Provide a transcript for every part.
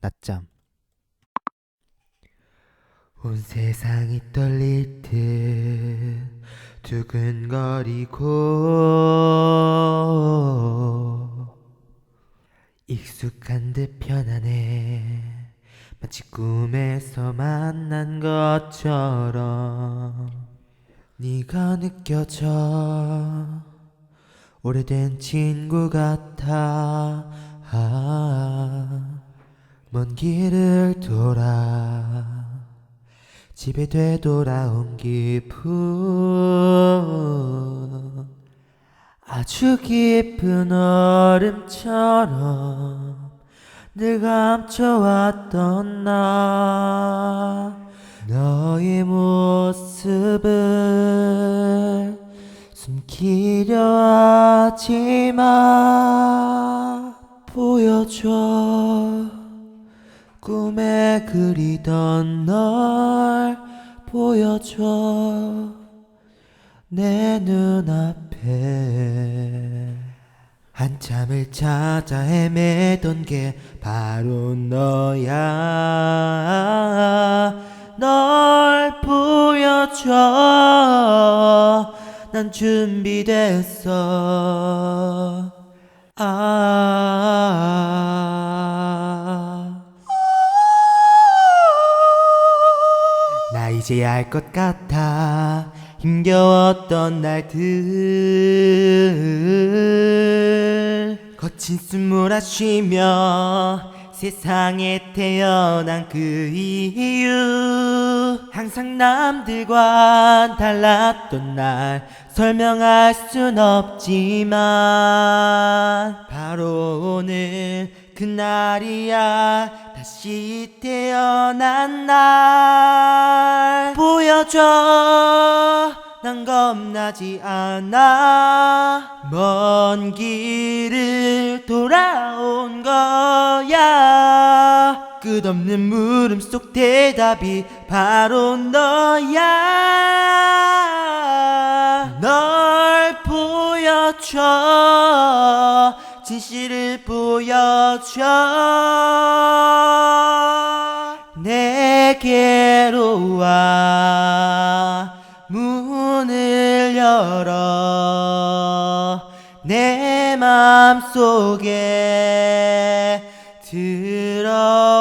낮잠. 온 세상이 떨릴 듯 두근거리고 익숙한 듯 편안해 마치 꿈에서 만난 것처럼 네가 느껴져 오래된 친구 같아. 아, 먼 길을 돌아 집에 되돌아온 기분 아주 깊은 얼음처럼 늘 감춰왔던 나 너의 모습을 숨기려 하지마. 보여줘 꿈에 그리던 널 보여줘. 내 눈앞에. 한참을 찾아 헤매던 게 바로 너야. 널 보여줘. 난 준비됐어. 아 알것 같아? 힘겨웠던 날들. 거친 숨을 아쉬며 세상에 태어난 그 이유. 항상 남들과 달랐던 날 설명할 순 없지만 바로 오늘 그날이야. 다시 태어난 날. 보여줘. 난 겁나지 않아. 먼 길을 돌아온 거야. 끝없는 물음 속 대답이 바로 너야. 널 보여줘 진실을 보여줘 내게로 와 문을 열어 내 맘속에 들어와줘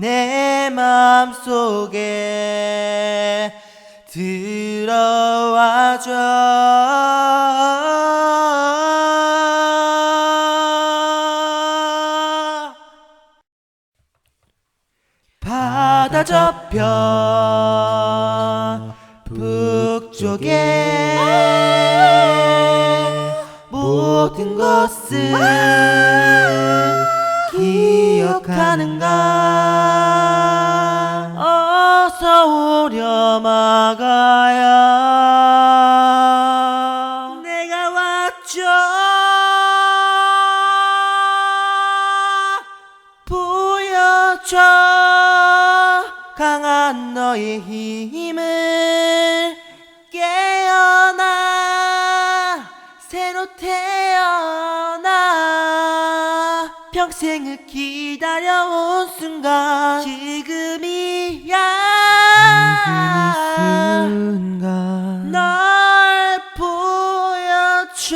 내 맘속에 들어와줘. 바다 저편 북쪽에 모든 것을 기억하는가 어서 오렴 아가야. 내가 왔죠. 보여줘. 강한 너의 힘을 깨어나. 새로 태어 평생을 기다려온 순간 지금이야. 순간. 널 보여줘.